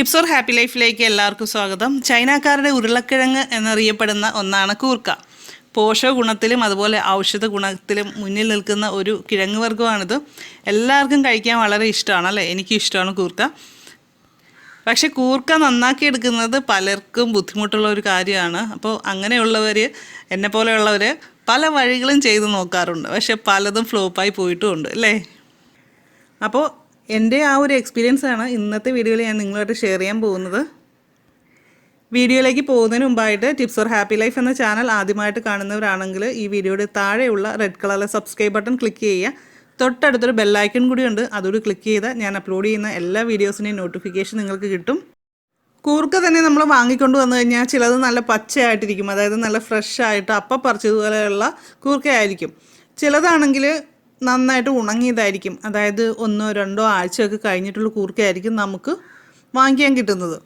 Tips or happy ലൈഫിലേക്ക് എല്ലാവർക്കും സ്വാഗതം. ചൈനക്കാരുടെ ഉരുളക്കിഴങ്ങ് എന്നറിയപ്പെടുന്ന ഒന്നാണ് കൂർക്ക. പോഷക ഗുണത്തിലും അതുപോലെ ഔഷധ ഗുണത്തിലും മുന്നിൽ നിൽക്കുന്ന ഒരു കിഴങ്ങ് വർഗമാണിത്. എല്ലാവർക്കും കഴിക്കാൻ വളരെ ഇഷ്ടമാണ് അല്ലേ? എനിക്കും ഇഷ്ടമാണ് കൂർക്ക. പക്ഷെ കൂർക്ക നന്നാക്കി എടുക്കുന്നത് പലർക്കും ബുദ്ധിമുട്ടുള്ള ഒരു കാര്യമാണ്. അപ്പോൾ അങ്ങനെയുള്ളവർ എന്നെ പോലെയുള്ളവർ പല വഴികളും ചെയ്ത് നോക്കാറുണ്ട്. പക്ഷെ പലതും ഫ്ലോപ്പായി പോയിട്ടുമുണ്ട് അല്ലേ? അപ്പോൾ എന്റെ ആ ഒരു എക്സ്പീരിയൻസ് ആണ് ഇന്നത്തെ വീഡിയോയിൽ ഞാൻ നിങ്ങളുമായിട്ട് ഷെയർ ചെയ്യാൻ പോകുന്നത്. വീഡിയോയിലേക്ക് പോകുന്നതിന് മുമ്പായിട്ട് ടിപ്സ് ഓർ ഹാപ്പി ലൈഫ് എന്ന ചാനൽ ആദ്യമായിട്ട് കാണുന്നവരാണെങ്കിൽ ഈ വീഡിയോയുടെ താഴെയുള്ള റെഡ് കളറിലെ സബ്സ്ക്രൈബ് ബട്ടൺ ക്ലിക്ക് ചെയ്യുക. തൊട്ടടുത്തൊരു ബെല്ലൈക്കൺ കൂടിയുണ്ട് അതുകൂടി ക്ലിക്ക് ചെയ്താൽ ഞാൻ അപ്ലോഡ് ചെയ്യുന്ന എല്ലാ വീഡിയോസിന്റെയും നോട്ടിഫിക്കേഷൻ നിങ്ങൾക്ക് കിട്ടും. കൂർക്ക തന്നെ നമ്മൾ വാങ്ങിക്കൊണ്ട് വന്നു കഴിഞ്ഞാൽ ചിലത് നല്ല പച്ചയായിട്ടിരിക്കും. അതായത് നല്ല ഫ്രഷ് ആയിട്ട് അപ്പം പറിച്ചതുപോലെയുള്ള കൂർക്കയായിരിക്കും. ചിലതാണെങ്കിൽ നന്നായിട്ട് ഉണങ്ങിയതായിരിക്കും. അതായത് ഒന്നോ രണ്ടോ ആഴ്ചയൊക്കെ കഴിഞ്ഞിട്ടുള്ള കൂർക്കയായിരിക്കും നമുക്ക് വാങ്ങിക്കാൻ കിട്ടുന്നത്.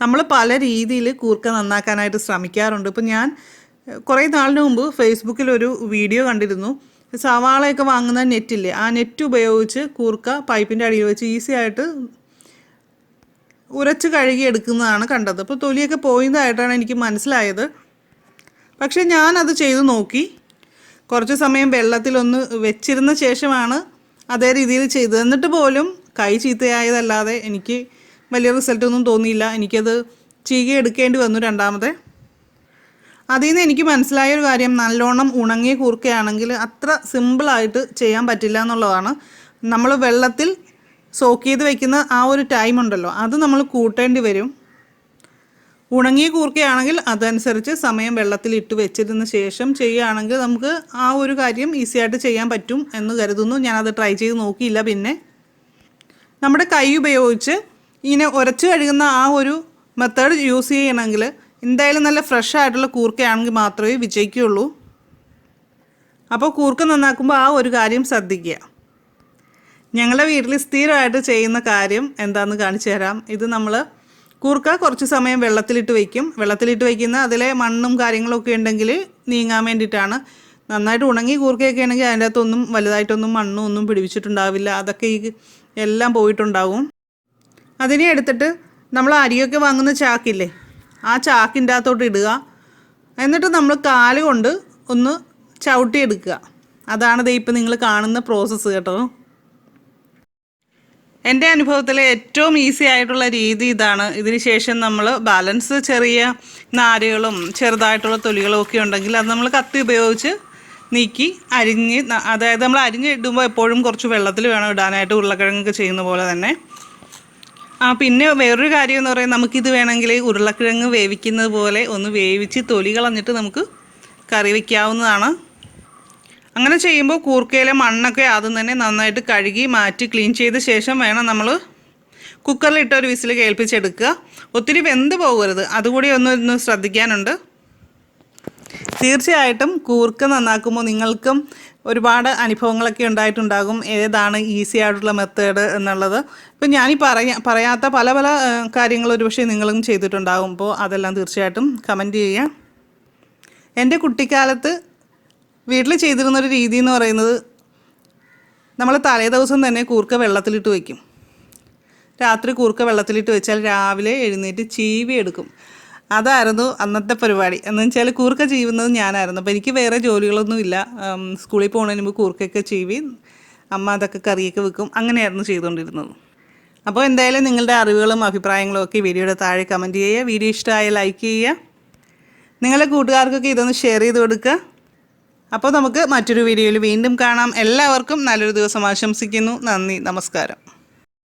നമ്മൾ പല രീതിയിൽ കൂർക്ക നന്നാക്കാനായിട്ട് ശ്രമിക്കാറുണ്ട്. ഇപ്പം ഞാൻ കുറേ നാളിന് മുമ്പ് ഫേസ്ബുക്കിൽ ഒരു വീഡിയോ കണ്ടിരുന്നു. സവാളയൊക്കെ വാങ്ങുന്ന നെറ്റില്ലേ ആ നെറ്റ് ഉപയോഗിച്ച് കൂർക്ക പൈപ്പിന്റെ അടിയിൽ വെച്ച് ഈസി ആയിട്ട് ഉരച്ച് കഴുകി എടുക്കുന്നതാണ് കണ്ടത്. അപ്പോൾ തൊലിയൊക്കെ പോയതായിട്ടാണ് എനിക്ക് മനസ്സിലായത്. പക്ഷേ ഞാനത് ചെയ്തു നോക്കി. കുറച്ച് സമയം വെള്ളത്തിലൊന്ന് വെച്ചിരുന്ന ശേഷമാണ് അതേ രീതിയിൽ ചെയ്തത്. എന്നിട്ട് പോലും കൈ ചീത്തയായതല്ലാതെ എനിക്ക് വലിയ റിസൾട്ടൊന്നും തോന്നിയില്ല. എനിക്കത് ചീകി എടുക്കേണ്ടി വന്നു രണ്ടാമത്തെ അതിൽ നിന്ന് എനിക്ക് മനസ്സിലായ ഒരു കാര്യം നല്ലോണം ഉണങ്ങിയ കൂർക്കയാണെങ്കിൽ അത്ര സിമ്പിളായിട്ട് ചെയ്യാൻ പറ്റില്ല എന്നുള്ളതാണ്. നമ്മൾ വെള്ളത്തിൽ സോക്ക് ചെയ്ത് വെക്കുന്ന ആ ഒരു ടൈം ഉണ്ടല്ലോ അത് നമ്മൾ കൂട്ടേണ്ടി വരും. ഉണങ്ങിയ കൂർക്കയാണെങ്കിൽ അതനുസരിച്ച് സമയം വെള്ളത്തിൽ ഇട്ട് വെച്ചിരുന്ന ശേഷം ചെയ്യുകയാണെങ്കിൽ നമുക്ക് ആ ഒരു കാര്യം ഈസി ആയിട്ട് ചെയ്യാൻ പറ്റും എന്ന് കരുതുന്നു. ഞാനത് ട്രൈ ചെയ്ത് നോക്കിയില്ല പിന്നെ. നമ്മുടെ കൈ ഉപയോഗിച്ച് ഇങ്ങനെ ഉരച്ച് കഴുകുന്ന ആ ഒരു മെത്തേഡ് യൂസ് ചെയ്യണമെങ്കിൽ എന്തായാലും നല്ല ഫ്രഷ് ആയിട്ടുള്ള കൂർക്കയാണെങ്കിൽ മാത്രമേ വിജയിക്കുകയുള്ളൂ. അപ്പോൾ കൂർക്ക നന്നാക്കുമ്പോൾ ആ ഒരു കാര്യം ശ്രദ്ധിക്കുക. ഞങ്ങളുടെ വീട്ടിൽ സ്ഥിരമായിട്ട് ചെയ്യുന്ന കാര്യം എന്താണെന്ന് കാണിച്ചു തരാം. ഇത് നമ്മൾ കൂർക്ക കുറച്ച് സമയം വെള്ളത്തിലിട്ട് വയ്ക്കും. വെള്ളത്തിലിട്ട് വയ്ക്കുന്ന അതിലെ മണ്ണും കാര്യങ്ങളൊക്കെ ഉണ്ടെങ്കിൽ നീങ്ങാൻ വേണ്ടിയിട്ടാണ്. നന്നായിട്ട് ഉണങ്ങി കൂർക്കയൊക്കെ ആണെങ്കിൽ അതിന്റെ അകത്തൊന്നും വലുതായിട്ടൊന്നും മണ്ണും ഒന്നും പിടിപ്പിച്ചിട്ടുണ്ടാവില്ല. അതൊക്കെ ഈ എല്ലാം പോയിട്ടുണ്ടാവും. അതിനെ എടുത്തിട്ട് നമ്മൾ അരിയൊക്കെ വാങ്ങുന്ന ചാക്കില്ലേ ആ ചാക്കിന്റെ അകത്തോട്ട് ഇടുക. എന്നിട്ട് നമ്മൾ കാൽ കൊണ്ട് ഒന്ന് ചവിട്ടിയെടുക്കുക. അതാണ് ദേ ഇപ്പം നിങ്ങൾ കാണുന്ന പ്രോസസ്സ് കേട്ടോ. എന്റെ അനുഭവത്തിൽ ഏറ്റവും ഈസി ആയിട്ടുള്ള രീതി ഇതാണ്. ഇതിന് ശേഷം നമ്മൾ ബാലൻസ് ചെറിയ നാരുകളും ചെറുതായിട്ടുള്ള തൊലികളും ഒക്കെ ഉണ്ടെങ്കിൽ അത് നമ്മൾ കത്തി ഉപയോഗിച്ച് നീക്കി അരിഞ്ഞ് അതായത് നമ്മൾ അരിഞ്ഞ് ഇടുമ്പോൾ എപ്പോഴും കുറച്ച് വെള്ളത്തിൽ വേണം ഇടാനായിട്ട് ഉരുളക്കിഴങ്ങൊക്കെ ചെയ്യുന്ന പോലെ തന്നെ. ആ പിന്നെ വേറൊരു കാര്യം എന്ന് പറയുന്നത് നമുക്കിത് വേണമെങ്കിൽ ഉരുളക്കിഴങ്ങ് വേവിക്കുന്നത് പോലെ ഒന്ന് വേവിച്ച് തൊലി കളഞ്ഞിട്ട് നമുക്ക് കറി വയ്ക്കാവുന്നതാണ് അങ്ങനെ ചെയ്യുമ്പോൾ കൂർക്കയിലെ മണ്ണൊക്കെ ആദ്യം തന്നെ നന്നായിട്ട് കഴുകി മാറ്റി ക്ലീൻ ചെയ്ത ശേഷം വേണം നമ്മൾ കുക്കറിലിട്ട് ഒരു വിസിൽ കേൾപ്പിച്ചെടുക്കുക. ഒത്തിരി വെന്ത് പോകരുത്. അതുകൂടി ഒന്ന് ഒന്ന് ശ്രദ്ധിക്കാനുണ്ട്. തീർച്ചയായിട്ടും കൂർക്ക നന്നാക്കുമ്പോൾ നിങ്ങൾക്കും ഒരുപാട് അനുഭവങ്ങളൊക്കെ ഉണ്ടായിട്ടുണ്ടാകും. ഏതാണ് ഈസി ആയിട്ടുള്ള മെത്തേഡ് എന്നുള്ളത്. ഇപ്പം ഞാനീ പറയാ പറയാത്ത പല പല കാര്യങ്ങൾ ഒരുപക്ഷെ നിങ്ങളും ചെയ്തിട്ടുണ്ടാകും അപ്പോൾ അതെല്ലാം തീർച്ചയായിട്ടും കമന്റ് ചെയ്യുക. എന്റെ കുട്ടിക്കാലത്ത് വീട്ടിൽ ചെയ്തിരുന്നൊരു രീതി എന്ന് പറയുന്നത് നമ്മൾ തലേ ദിവസം തന്നെ കൂർക്ക വെള്ളത്തിലിട്ട് വയ്ക്കും രാത്രി കൂർക്ക വെള്ളത്തിലിട്ട് വെച്ചാൽ രാവിലെ എഴുന്നേറ്റ് ചീവി എടുക്കും. അതായിരുന്നു അന്നത്തെ പരിപാടി. എന്ന് വെച്ചാൽ കൂർക്ക ചീവുന്നത് ഞാനായിരുന്നു. അപ്പോൾ എനിക്ക് വേറെ ജോലികളൊന്നും ഇല്ല. ഉം, സ്കൂളിൽ പോകുന്നതിന് മുമ്പ് കൂർക്കയൊക്കെ ചീവി അമ്മ അതൊക്കെ കറിയൊക്കെ വെക്കും. അങ്ങനെയായിരുന്നു ചെയ്തുകൊണ്ടിരുന്നത്. അപ്പോൾ എന്തായാലും നിങ്ങളുടെ അറിവുകളും അഭിപ്രായങ്ങളും ഒക്കെ വീഡിയോയുടെ താഴെ കമന്റ് ചെയ്യുക. വീഡിയോ ഇഷ്ടമായ ലൈക്ക് ചെയ്യുക. നിങ്ങളുടെ കൂട്ടുകാർക്കൊക്കെ ഇതൊന്ന് ഷെയർ ചെയ്ത് കൊടുക്കുക. അപ്പോൾ നമുക്ക് മറ്റൊരു വീഡിയോയിൽ വീണ്ടും കാണാം. എല്ലാവർക്കും നല്ലൊരു ദിവസം ആശംസിക്കുന്നു. നന്ദി. നമസ്കാരം.